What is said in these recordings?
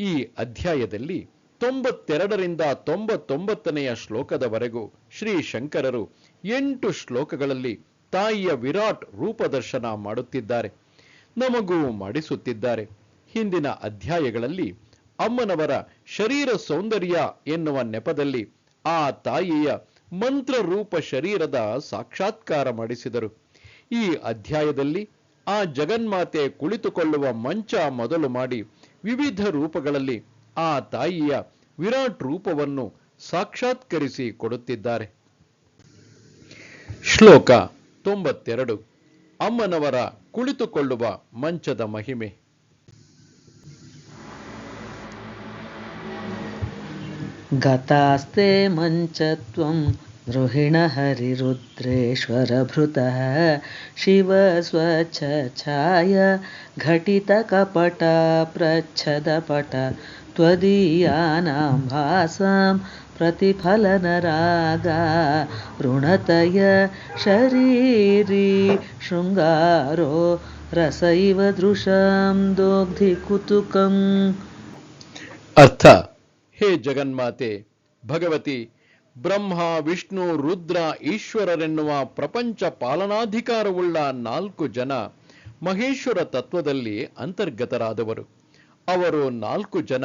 ಈ ಅಧ್ಯಾಯದಲ್ಲಿ ತೊಂಬತ್ತೆರಡರಿಂದ ತೊಂಬತ್ತೊಂಬತ್ತನೆಯ ಶ್ಲೋಕದವರೆಗೂ ಶ್ರೀ ಶಂಕರರು ಎಂಟು ಶ್ಲೋಕಗಳಲ್ಲಿ ತಾಯಿಯ ವಿರಾಟ್ ರೂಪದರ್ಶನ ಮಾಡುತ್ತಿದ್ದಾರೆ, ನಮಗೂ ಮಾಡಿಸುತ್ತಿದ್ದಾರೆ. ಹಿಂದಿನ ಅಧ್ಯಾಯಗಳಲ್ಲಿ ಅಮ್ಮನವರ ಶರೀರ ಸೌಂದರ್ಯ ಎನ್ನುವ ನೆಪದಲ್ಲಿ ಆ ತಾಯಿಯ ಮಂತ್ರ ರೂಪ ಶರೀರದ ಸಾಕ್ಷಾತ್ಕಾರ ಮಾಡಿಸಿದರು. ಈ ಅಧ್ಯಾಯದಲ್ಲಿ ಆ ಜಗನ್ಮಾತೆ ಕುಳಿತುಕೊಳ್ಳುವ ಮಂಚ ಮೊದಲು ಮಾಡಿ ವಿವಿಧ ರೂಪಗಳಲ್ಲಿ ಆ ತಾಯಿಯ ವಿರಾಟ್ ರೂಪವನ್ನು ಸಾಕ್ಷಾತ್ಕರಿಸಿ ಕೊಡುತ್ತಿದ್ದಾರೆ. ಶ್ಲೋಕ ತೊಂಬತ್ತೆರಡು. ಅಮ್ಮನವರ ಕುಳಿತುಕೊಳ್ಳುವ ಮಂಚದ ಮಹಿಮೆ. ಗತಾಸ್ತೆ ಮಂಚತ್ವಂ रुहिणहरिरुद्रेश्वरभृतः शिवस्वच्छाय घटितकपटप्रच्छदपट त्वदीयानां भासां प्रतिफलनरागा ऋणत शरीरी शृङ्गारो रस इव दृशं दोग्धिकुतुकम्। अर्थ, हे जगन्माते, भगवती ಬ್ರಹ್ಮ, ವಿಷ್ಣು, ರುದ್ರ, ಈಶ್ವರರೆನ್ನುವ ಪ್ರಪಂಚ ಪಾಲನಾಧಿಕಾರವುಳ್ಳ ನಾಲ್ಕು ಜನ ಮಹೇಶ್ವರ ತತ್ವದಲ್ಲಿ ಅಂತರ್ಗತರಾದವರು. ಅವರು ನಾಲ್ಕು ಜನ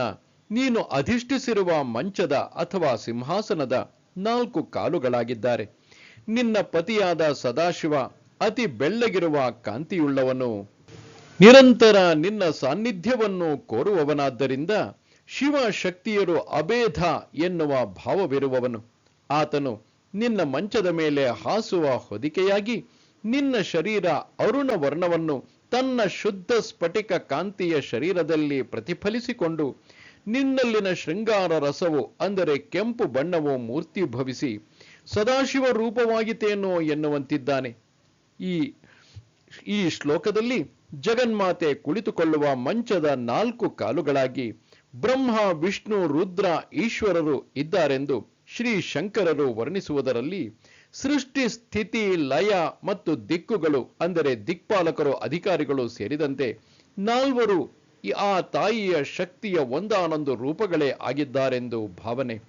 ನೀನು ಅಧಿಷ್ಠಿಸಿರುವ ಮಂಚದ ಅಥವಾ ಸಿಂಹಾಸನದ ನಾಲ್ಕು ಕಾಲುಗಳಾಗಿದ್ದಾರೆ. ನಿನ್ನ ಪತಿಯಾದ ಸದಾಶಿವ ಅತಿ ಬೆಳ್ಳಗಿರುವ ಕಾಂತಿಯುಳ್ಳವನು. ನಿರಂತರ ನಿನ್ನ ಸಾನ್ನಿಧ್ಯವನ್ನು ಕೋರುವವನಾದ್ದರಿಂದ ಶಿವ ಶಕ್ತಿಯರು ಅಭೇಧ ಎನ್ನುವ ಭಾವವಿರುವವನು. ಆತನು ನಿನ್ನ ಮಂಚದ ಮೇಲೆ ಹಾಸುವ ಹೊದಿಕೆಯಾಗಿ ನಿನ್ನ ಶರೀರ ಅರುಣ ವರ್ಣವನ್ನು ತನ್ನ ಶುದ್ಧ ಸ್ಫಟಿಕ ಕಾಂತಿಯ ಶರೀರದಲ್ಲಿ ಪ್ರತಿಫಲಿಸಿಕೊಂಡು ನಿನ್ನಲ್ಲಿನ ಶೃಂಗಾರ ರಸವು, ಅಂದರೆ ಕೆಂಪು ಬಣ್ಣವು ಮೂರ್ತಿ ಭವಿಸಿ ಸದಾಶಿವ ರೂಪವಾಗಿತೇನೋ ಎನ್ನುವಂತಿದ್ದಾನೆ. ಈ ಈ ಶ್ಲೋಕದಲ್ಲಿ ಜಗನ್ಮಾತೆ ಕುಳಿತುಕೊಳ್ಳುವ ಮಂಚದ ನಾಲ್ಕು ಕಾಲುಗಳಾಗಿ ಬ್ರಹ್ಮ, ವಿಷ್ಣು, ರುದ್ರ, ಈಶ್ವರರು ಇದ್ದಾರೆಂದು ಶ್ರೀ ಶಂಕರರು ವರ್ಣಿಸುವುದರಲ್ಲಿ ಸೃಷ್ಟಿ, ಸ್ಥಿತಿ, ಲಯ ಮತ್ತು ದಿಕ್ಕುಗಳು, ಅಂದರೆ ದಿಕ್ಪಾಲಕರು, ಅಧಿಕಾರಿಗಳು ಸೇರಿದಂತೆ ನಾಲ್ವರು ಆ ತಾಯಿಯ ಶಕ್ತಿಯ ಒಂದಾನೊಂದು ರೂಪಗಳೇ ಆಗಿದ್ದಾರೆಂದು ಭಾವನೆ.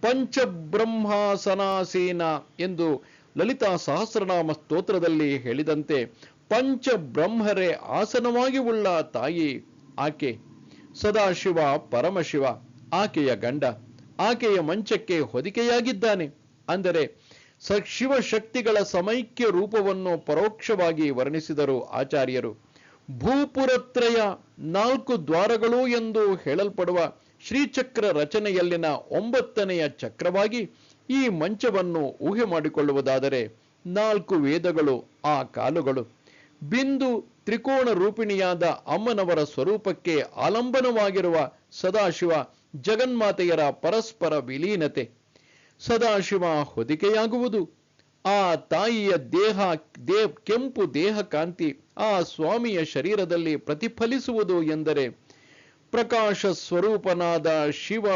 ಪಂಚಬ್ರಹ್ಮಾಸನಾಸೀನ ಎಂದು ಲಲಿತಾ ಸಹಸ್ರನಾಮ ಸ್ತೋತ್ರದಲ್ಲಿ ಹೇಳಿದಂತೆ ಪಂಚಬ್ರಹ್ಮರೇ ಆಸನವಾಗಿ ಉಳ್ಳ ತಾಯಿ ಆಕೆ. ಸದಾಶಿವ, ಪರಮಶಿವ, ಆಕೆಯ ಗಂಡ. ಆಕೆಯ ಮಂಚಕ್ಕೆ ಹೊದಿಕೆಯಾಗಿದ್ದಾನೆ. ಅಂದರೆ ಶಿವಶಕ್ತಿಗಳ ಸಮೈಕ್ಯ ರೂಪವನ್ನು ಪರೋಕ್ಷವಾಗಿ ವರ್ಣಿಸಿದರು ಆಚಾರ್ಯರು. ಭೂಪುರತ್ರಯ ನಾಲ್ಕು ದ್ವಾರಗಳು ಎಂದು ಹೇಳಲ್ಪಡುವ ಶ್ರೀಚಕ್ರ ರಚನೆಯಲ್ಲಿನ ಒಂಬತ್ತನೆಯ ಚಕ್ರವಾಗಿ ಈ ಮಂಚವನ್ನು ಊಹೆ ಮಾಡಿಕೊಳ್ಳುವುದಾದರೆ, ನಾಲ್ಕು ವೇದಗಳು, ಆ ಕಾಲುಗಳು. ಬಿಂದು ತ್ರಿಕೋಣ ರೂಪಿಣಿಯಾದ ಅಮ್ಮನವರ ಸ್ವರೂಪಕ್ಕೆ ಆಲಂಬನವಾಗಿರುವ ಸದಾಶಿವ ಜಗನ್ಮಾತೆಯರ ಪರಸ್ಪರ ವಿಲೀನತೆ ಸದಾಶಿವ ಹೊದಿಕೆಯಾಗುವುದು. ಆ ತಾಯಿಯ ದೇಹ, ದೇ, ಕೆಂಪು ದೇಹ ಕಾಂತಿ ಆ ಸ್ವಾಮಿಯ ಶರೀರದಲ್ಲಿ ಪ್ರತಿಫಲಿಸುವುದು ಎಂದರೆ ಪ್ರಕಾಶ ಸ್ವರೂಪನಾದ ಶಿವ,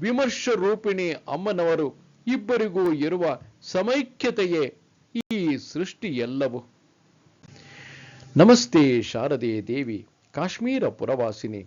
ವಿಮರ್ಶ ರೂಪಿಣಿ ಅಮ್ಮನವರು ಇಬ್ಬರಿಗೂ ಇರುವ ಸಮೈಕ್ಯತೆಯೇ ಈ ಸೃಷ್ಟಿಯೆಲ್ಲವು. ನಮಸ್ತೆ ಶಾರದೆ ದೇವಿ, ಕಾಶ್ಮೀರ ಪುರವಾಸಿನಿ.